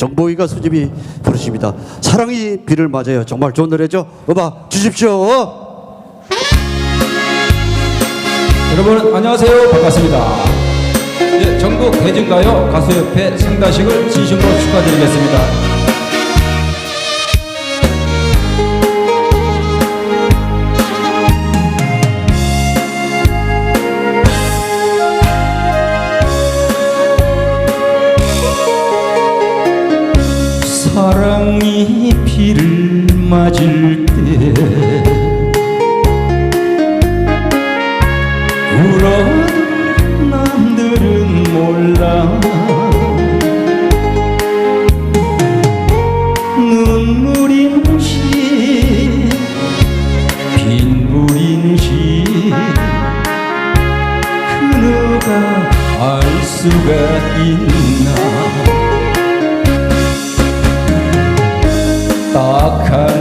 정보위가 수집이 부르십니다. 사랑이 비를 맞아요. 정말 좋은 노래죠. 음악 주십시오. 여러분 안녕하세요 반갑습니다 예, 전국 대중가요 가수협회 상다식을 진심으로 축하드리겠습니다 맞을 때 울어도 남들은 몰라. 눈물인지 빗물인지 그녀가 알 수가 있나. 딱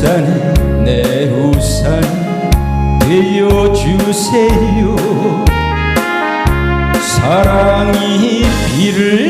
우산 내 우산 되어주세요. 사랑이 비를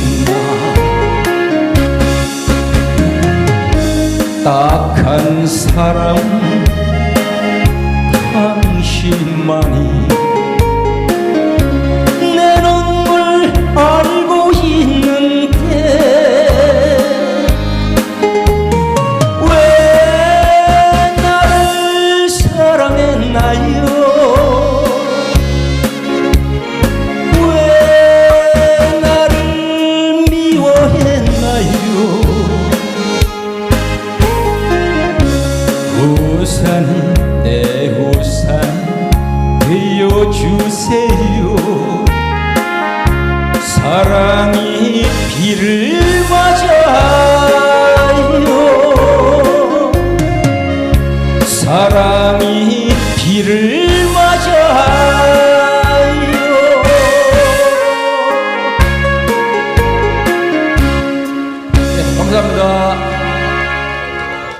딱한 사람 우산이 내 우산 되어주세요. 사랑이 비를 맞아요. 사랑이 비를 맞아요